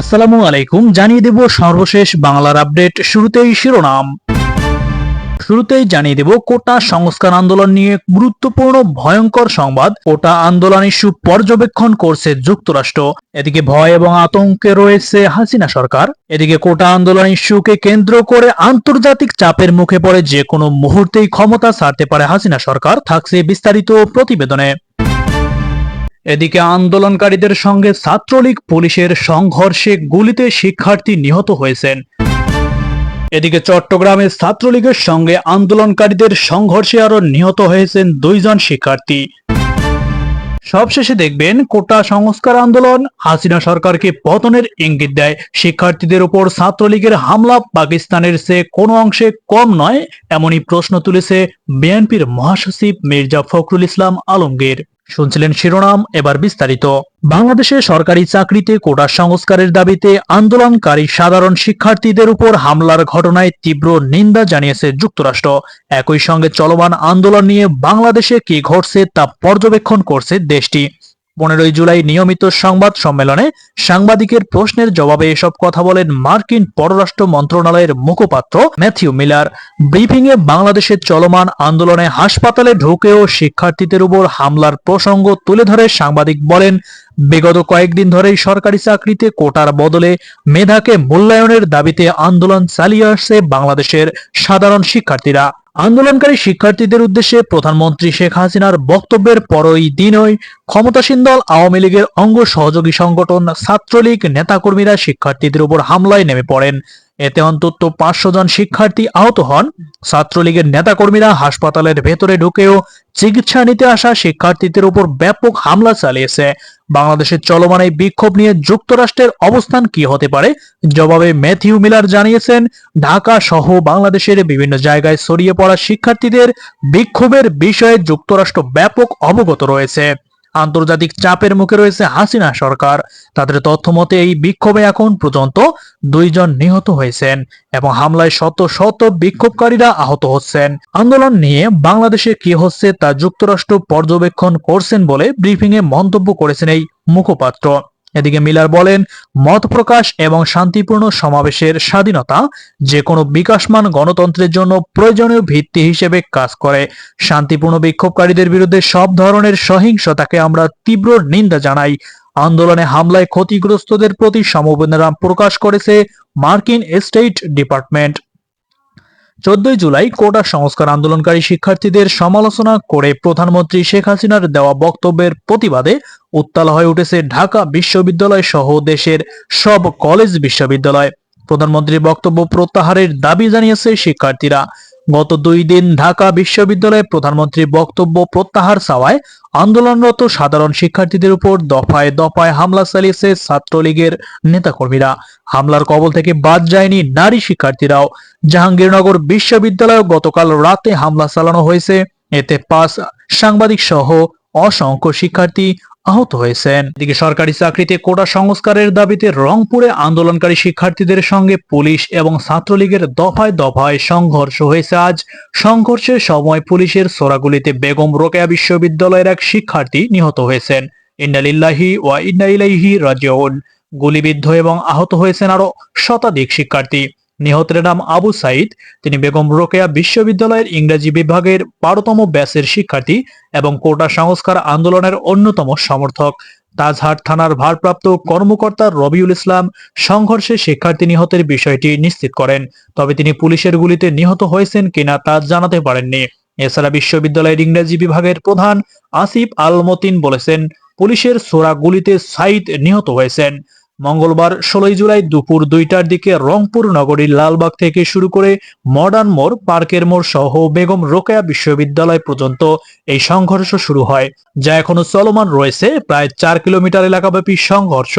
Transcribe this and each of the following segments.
আসসালামু আলাইকুম, জানিয়ে দেব সর্বশেষ বাংলার আপডেট শুরুতেই শিরোনাম। শুরুতেই জানিয়ে দেব কোটা সংস্কার আন্দোলন নিয়ে গুরুত্বপূর্ণ ভয়ঙ্কর সংবাদ। কোটা আন্দোলন ইস্যু পর্যবেক্ষণ করছে যুক্তরাষ্ট্র। এদিকে ভয় এবং আতঙ্কে রয়েছে হাসিনা সরকার। এদিকে কোটা আন্দোলন ইস্যুকে কেন্দ্র করে আন্তর্জাতিক চাপের মুখে পড়ে যে কোনো মুহূর্তেই ক্ষমতা ছাড়তে পারে হাসিনা সরকার, থাকছে বিস্তারিত প্রতিবেদনে। এদিকে আন্দোলনকারীদের সঙ্গে ছাত্রলীগ পুলিশের সংঘর্ষে গুলিতে শিক্ষার্থী নিহত হয়েছেন। এদিকে চট্টগ্রামে ছাত্রলীগের সঙ্গে আন্দোলনকারীদের সংঘর্ষে আরও নিহত হয়েছেন দুইজন শিক্ষার্থী। সবশেষে দেখবেন, কোটা সংস্কার আন্দোলন হাসিনা সরকারকে পতনের ইঙ্গিত দেয়। শিক্ষার্থীদের উপর ছাত্রলীগের হামলা পাকিস্তানের চেয়ে কোনো অংশে কম নয়, এমনই প্রশ্ন তুলেছে বিএনপির মহাসচিব মির্জা ফখরুল ইসলাম আলমগীর। শুনছিলেন শিরোনাম, এবার বিস্তারিত। বাংলাদেশে সরকারি চাকরিতে কোটা সংস্কারের দাবিতে আন্দোলনকারী সাধারণ শিক্ষার্থীদের উপর হামলার ঘটনায় তীব্র নিন্দা জানিয়েছে যুক্তরাষ্ট্র। একই সঙ্গে চলমান আন্দোলন নিয়ে বাংলাদেশে কি ঘটছে তা পর্যবেক্ষণ করছে দেশটি। পনেরোই জুলাই নিয়মিত সংবাদ সম্মেলনে সাংবাদিকের প্রশ্নের জবাবে এসব কথা বলেন মার্কিন পররাষ্ট্র মন্ত্রণালয়ের মুখপাত্র ম্যাথিউ মিলার। ব্রিফিংয়ে বাংলাদেশের চলমান আন্দোলনে হাসপাতালে ঢুকেও শিক্ষার্থীদের উপর হামলার প্রসঙ্গ তুলে ধরে সাংবাদিক বলেন, বিগত কয়েকদিন ধরেই সরকারি চাকরিতে কোটার বদলে মেধাকে মূল্যায়নের দাবিতে আন্দোলন চালিয়ে আসছে বাংলাদেশের সাধারণ শিক্ষার্থীরা। আন্দোলনকারী শিক্ষার্থীদের উদ্দেশ্যে প্রধানমন্ত্রী শেখ হাসিনার বক্তব্যের পরই দিনই ক্ষমতাসীন দল আওয়ামী লীগের অঙ্গ সহযোগী সংগঠন ছাত্রলীগ নেতাকর্মীরা শিক্ষার্থীদের উপর হামলায় নেমে পড়েন। এতে অন্তত পাঁচশো জন শিক্ষার্থী আহত হন। ছাত্রলীগের নেতাকর্মীরা হাসপাতালের ভেতরে ঢুকেও চিকিৎসা নিতে আসা শিক্ষার্থীদের উপর ব্যাপক হামলা চালিয়েছে। বাংলাদেশের চলমান এই বিক্ষোভ নিয়ে যুক্তরাষ্ট্রের অবস্থান কি হতে পারে, জবাবে ম্যাথিউ মিলার জানিয়েছেন, ঢাকা সহ বাংলাদেশের বিভিন্ন জায়গায় ছড়িয়ে পড়া শিক্ষার্থীদের বিক্ষোভের বিষয়ে যুক্তরাষ্ট্র ব্যাপক অবগত রয়েছে। আন্তর্জাতিক চাপের মুখে রয়েছে হাসিনা সরকার। তাদের তথ্য মতে এই বিক্ষোভে এখন পর্যন্ত দুইজন নিহত হয়েছেন এবং হামলায় শত শত বিক্ষোভকারীরা আহত হচ্ছেন। আন্দোলন নিয়ে বাংলাদেশে কি হচ্ছে তা যুক্তরাষ্ট্র পর্যবেক্ষণ করছেন বলে ব্রিফিং এ মন্তব্য করেছেন এই মুখপাত্র। এদিকে মিলার বলেন, মত প্রকাশ এবং শান্তিপূর্ণ সমাবেশের স্বাধীনতা যে কোনো বিকাশমান গণতন্ত্রের জন্য প্রয়োজনীয় ভিত্তি হিসেবে কাজ করে। শান্তিপূর্ণ বিক্ষোভকারীদের বিরুদ্ধে সব ধরনের সহিংসতাকে আমরা তীব্র নিন্দা জানাই। আন্দোলনে হামলায় ক্ষতিগ্রস্তদের প্রতি সমবেদনা প্রকাশ করেছে মার্কিন স্টেট ডিপার্টমেন্ট। চোদ্দই জুলাই কোটা সংস্কার আন্দোলনকারী শিক্ষার্থীদের সমালোচনা করে প্রধানমন্ত্রী শেখ হাসিনার দেওয়া বক্তব্যের প্রতিবাদে উত্তাল হয়ে উঠেছে ঢাকা বিশ্ববিদ্যালয় সহ দেশের সব কলেজ বিশ্ববিদ্যালয়। প্রধানমন্ত্রীর বক্তব্য প্রত্যাহারের দাবি জানিয়েছে শিক্ষার্থীরা। গত দুই দিন ঢাকা বিশ্ববিদ্যালয়ে প্রধানমন্ত্রীর বক্তব্য প্রত্যাহার চাওয়ায় আন্দোলনরত সাধারণ শিক্ষার্থীদের উপর দফায় দফায় হামলা চালিয়েছে ছাত্রলীগের নেতাকর্মীরা। হামলার কবল থেকে বাদ যায়নি নারী শিক্ষার্থীরাও। জাহাঙ্গীরনগর বিশ্ববিদ্যালয়ে গতকাল রাতে হামলা চালানো হয়েছে। এতে পাঁচ সাংবাদিক সহ অসংখ্য শিক্ষার্থী আহত হয়েছেন। এদিকে সরকারি চাকরিতে কোটা সংস্কারের দাবিতে রংপুরে আন্দোলনকারী শিক্ষার্থীদের সঙ্গে পুলিশ এবং ছাত্রলীগের দফায় দফায় সংঘর্ষ হয়েছে আজ। সংঘর্ষের সময় পুলিশের সোরাগুলিতে বেগম রোকেয়া বিশ্ববিদ্যালয়ের এক শিক্ষার্থী নিহত হয়েছেন। ইন্নালিল্লাহি ওয়া ইন্না ইলাইহি রাজিউন। গুলিবিদ্ধ এবং আহত হয়েছেন আরও শতাধিক শিক্ষার্থী। নিহতের নাম আবু সাইদ। তিনি বেগম রোকেয়া বিশ্ববিদ্যালয়ের ইংরেজি বিভাগের বারোতম ব্যাচের শিক্ষার্থী এবং কোটা সংস্কার আন্দোলনের অন্যতম সমর্থক। তাজহাট থানার ভারপ্রাপ্ত কর্মকর্তা রবিউল ইসলাম সংঘর্ষে শিক্ষার্থী নিহতের বিষয়টি নিশ্চিত করেন। তবে তিনি পুলিশের গুলিতে নিহত হয়েছেন কিনা তা জানাতে পারেননি। এছাড়া বিশ্ববিদ্যালয়ের ইংরেজি বিভাগের প্রধান আসিফ আল মতিন বলেছেন, পুলিশের সোরা গুলিতে সাইদ নিহত হয়েছেন। মঙ্গলবার ষোলোই জুলাই দুপুর দুইটার দিকে রংপুর নগরীর লালবাগ থেকে শুরু করে মডার্ন মোড়, পার্কের মোড় সহ বেগম রোকেয়া বিশ্ববিদ্যালয় পর্যন্ত এই সংঘর্ষ শুরু হয়, যা এখনও চলমান রয়েছে। প্রায় চার কিলোমিটার এলাকাব্যাপী সংঘর্ষ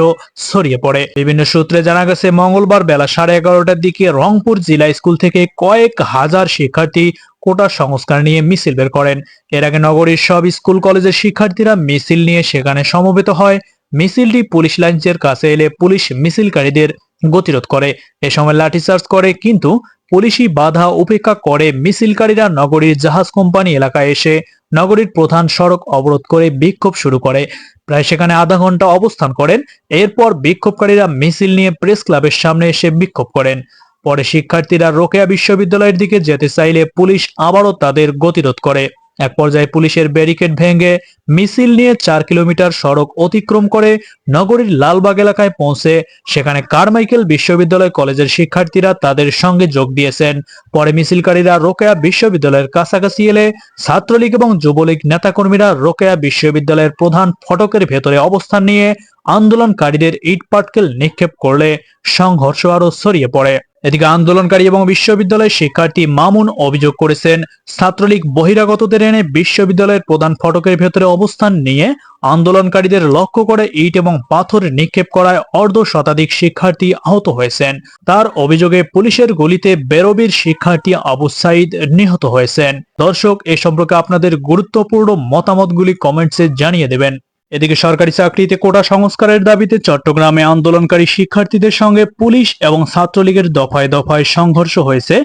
ছড়িয়ে পড়ে। বিভিন্ন সূত্রে জানা গেছে, মঙ্গলবার বেলা সাড়ে এগারোটার দিকে রংপুর জেলা স্কুল থেকে কয়েক হাজার শিক্ষার্থী কোটা সংস্কার নিয়ে মিছিল বের করেন। এর আগে নগরীর সব স্কুল কলেজের শিক্ষার্থীরা মিছিল নিয়ে সেখানে সমবেত হয়। মিছিলটি পুলিশ লাইন্সের কাছে এলে পুলিশ মিছিলকারীদের গতিরোধ করে। এ সময় লাঠিচার্জ করে, কিন্তু পুলিশি বাধা উপেক্ষা করে মিছিলকারীরা নগরীর জাহাজ কোম্পানি এলাকায় এসে নগরীর প্রধান সড়ক অবরোধ করে বিক্ষোভ শুরু করে। প্রায় সেখানে আধা ঘণ্টা অবস্থান করেন, এরপর বিক্ষোভকারীরা মিছিল নিয়ে প্রেস ক্লাবের সামনে এসে বিক্ষোভ করেন। পরে শিক্ষার্থীরা রোকেয়া বিশ্ববিদ্যালয়ের দিকে যেতে চাইলে পুলিশ আবারও তাদের গতিরোধ করে। এক পর্যায়ে পুলিশের ব্যারিকেড ভেঙে মিছিল নিয়ে চার কিলোমিটার সড়ক অতিক্রম করে নগরীর লালবাগ এলাকায় পৌঁছে সেখানে কারমাইকেল বিশ্ববিদ্যালয় কলেজের শিক্ষার্থীরা তাদের সঙ্গে যোগ দিয়েছেন। পরে মিছিলকারীরা রোকেয়া বিশ্ববিদ্যালয়ের কাছাকাছি এলে ছাত্রলীগ এবং যুবলীগ নেতাকর্মীরা রোকেয়া বিশ্ববিদ্যালয়ের প্রধান ফটকের ভেতরে অবস্থান নিয়ে আন্দোলনকারীদের ইট পাটকেল নিক্ষেপ করলে সংঘর্ষ আরও ছড়িয়ে পড়ে। এদিকে আন্দোলনকারী এবং বিশ্ববিদ্যালয়ের শিক্ষার্থী মামুন অভিযোগ করেছেন, ছাত্রলীগ বহিরাগতদের এনে বিশ্ববিদ্যালয়ের প্রধান ফটকের ভেতরে অবস্থান নিয়ে আন্দোলনকারীদের লক্ষ্য করে ইট এবং পাথর নিক্ষেপ করায় অর্ধ শতাধিক শিক্ষার্থী আহত হয়েছেন। তার অভিযোগে পুলিশের গুলিতে বেরবির শিক্ষার্থী আবু সাইদ নিহত হয়েছেন। দর্শক, এ সম্পর্কে আপনাদের গুরুত্বপূর্ণ মতামতগুলি কমেন্টসে জানিয়ে দেবেন। এদিকে সরকারি চাকরিতে কোটা সংস্কারের দাবিতে চট্টগ্রামে আন্দোলনকারী শিক্ষার্থীদের সঙ্গে পুলিশ এবং ছাত্রলীগের দফায় দফায় সংঘর্ষ হয়েছে।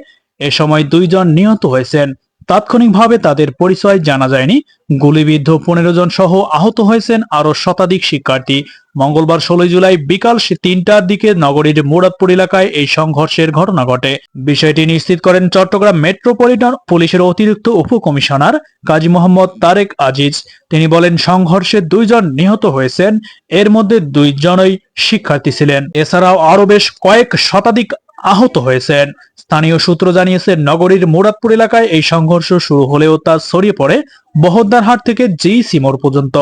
এ সময় দুইজন নিহত হয়েছেন। তাৎক্ষণিকভাবে তাদের পরিচয় জানা যায়নি। গুলিবিদ্ধ পনেরো জন সহ আহত হয়েছেন আরও শতাধিক শিক্ষার্থী। মঙ্গলবার ষোলোই জুলাই বিকাল তিনটার দিকে নগরীর মুরাদপুর এলাকায় এই সংঘর্ষের ঘটনা ঘটে। বিষয়টি নিশ্চিত করেন চট্টগ্রাম মেট্রোপলিটন পুলিশের অতিরিক্ত উপকমিশনার কাজী মোহাম্মদ তারেক আজিজ। তিনি বলেন, সংঘর্ষে দুইজন নিহত হয়েছেন, এর মধ্যে দুইজনই শিক্ষার্থী ছিলেন। এছাড়াও আরও বেশ কয়েক শতাধিক আহত হয়েছেন। স্থানীয় সূত্র জানিয়েছে, নগরীর মুরাদপুর এলাকায় এই সংঘর্ষ শুরু হলেও তা ছড়িয়ে পড়ে। বহদ্দারহাট থেকে জি সিমোর পর্যন্ত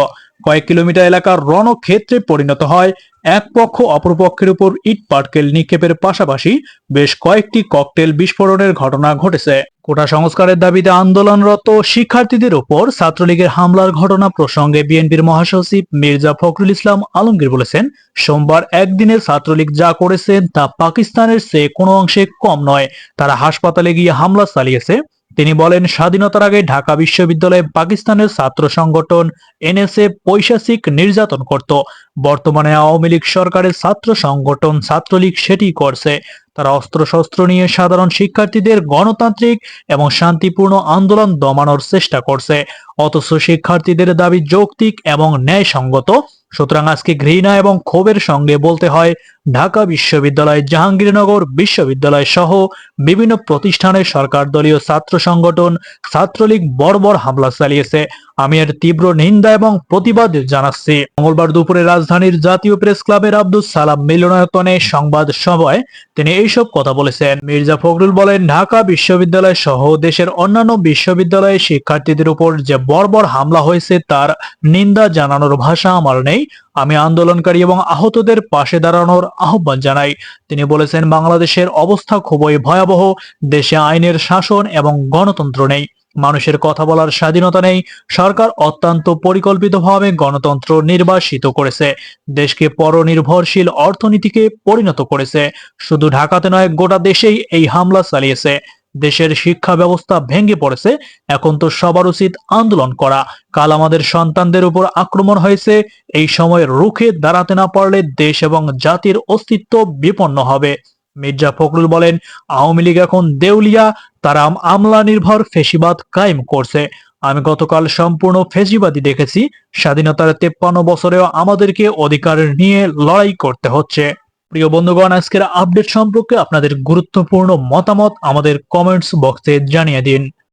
কয়েক কিলোমিটার এলাকার রণক্ষেত্রে পরিণত হয়, এক পক্ষ অপর পক্ষের উপর ইট পাটকেল নিক্ষেপের পাশাপাশি বেশ কয়েকটি ককটেল বিস্ফোরণের ঘটনা ঘটেছে। কোটা সংস্কারের দাবিতে আন্দোলনরত শিক্ষার্থীদের উপর ছাত্রলীগের হামলার ঘটনা প্রসঙ্গে বিএনপির মহাসচিব মির্জা ফখরুল ইসলাম আলমগীর বলেছেন, সোমবার একদিনে ছাত্রলীগ যা করেছেন তা পাকিস্তানের চেয়ে কোনো অংশে কম নয়, তারা হাসপাতালে গিয়ে হামলা চালিয়েছে। তিনি বলেন স্বাধীনতার আগে ঢাকা বিশ্ববিদ্যালয়ে পাকিস্তানের ছাত্র সংগঠন এনএসএ পৈশাচিক নির্যাতন করত। বর্তমানে আওয়ামী লীগ সরকারের ছাত্র সংগঠন ছাত্রলীগ সেটি করছে। তারা অস্ত্রশস্ত্র নিয়ে সাধারণ শিক্ষার্থীদের গণতান্ত্রিক এবং শান্তিপূর্ণ আন্দোলন দমানোর চেষ্টা করছে। অথচ শিক্ষার্থীদের দাবি যৌক্তিক এবং ন্যায়সঙ্গত। সুতরাং আজকে ঘৃণা এবং ক্ষোভের সঙ্গে বলতে হয়, ঢাকা বিশ্ববিদ্যালয়, জাহাঙ্গীরনগর বিশ্ববিদ্যালয় সহ বিভিন্ন প্রতিষ্ঠানে সরকার দলীয় ছাত্র সংগঠন ছাত্রলীগ বর্বর হামলা চালিয়েছে। আমি এর তীব্র নিন্দা এবং প্রতিবাদ জানাচ্ছি। মঙ্গলবার দুপুরে রাজধানীর জাতীয় প্রেস ক্লাবের আব্দুল সালাম মিলনায়তনে সংবাদ সভায় তিনি এইসব কথা বলেছেন। মির্জা ফখরুল বলেন, ঢাকা বিশ্ববিদ্যালয় সহ দেশের অন্যান্য বিশ্ববিদ্যালয়ের শিক্ষার্থীদের উপর যে বর্বর হামলা হয়েছে, তার নিন্দা জানানোর ভাষা আমার নেই। আমি আন্দোলনকারী এবং আহতদের পাশে দাঁড়ানোর আহ্বান জানাই। তিনি বলেছেন, বাংলাদেশের অবস্থা খুবই ভয়াবহ। দেশে আইনের শাসন এবং গণতন্ত্র নেই। মানুষের কথা বলার স্বাধীনতা নেই, সরকার অত্যন্ত পরিকল্পিতভাবে গণতন্ত্র নির্বাসিত করেছে, দেশকে পরনির্ভরশীল অর্থনীতিকে পরিণত করেছে, শুধু ঢাকাতে নয়, গোটা দেশেই এই হামলা চালিয়েছে। দেশের শিক্ষা ব্যবস্থা ভেঙে পড়েছে, এখন তো সবার উচিত আন্দোলন করা। কাল আমাদের সন্তানদের উপর আক্রমণ হয়েছে, এই সময় রুখে দাঁড়াতে না পারলে দেশ এবং জাতির অস্তিত্ব বিপন্ন হবে। মির্জা ফখরুল বলেন, আওয়ামী লীগ এখন দেউলিয়া, তারা আমলা নির্ভর ফেসিবাদ কায়েম করছে। আমি গতকাল সম্পূর্ণ ফেসিবাদী দেখেছি। স্বাধীনতার তেপ্পান্ন বছরেও আমাদেরকে অধিকার নিয়ে লড়াই করতে হচ্ছে। প্রিয় বন্ধুগণ, আজকের আপডেট সম্পর্কে আপনাদের গুরুত্বপূর্ণ মতামত আমাদের কমেন্টস বক্সে জানিয়ে দিন।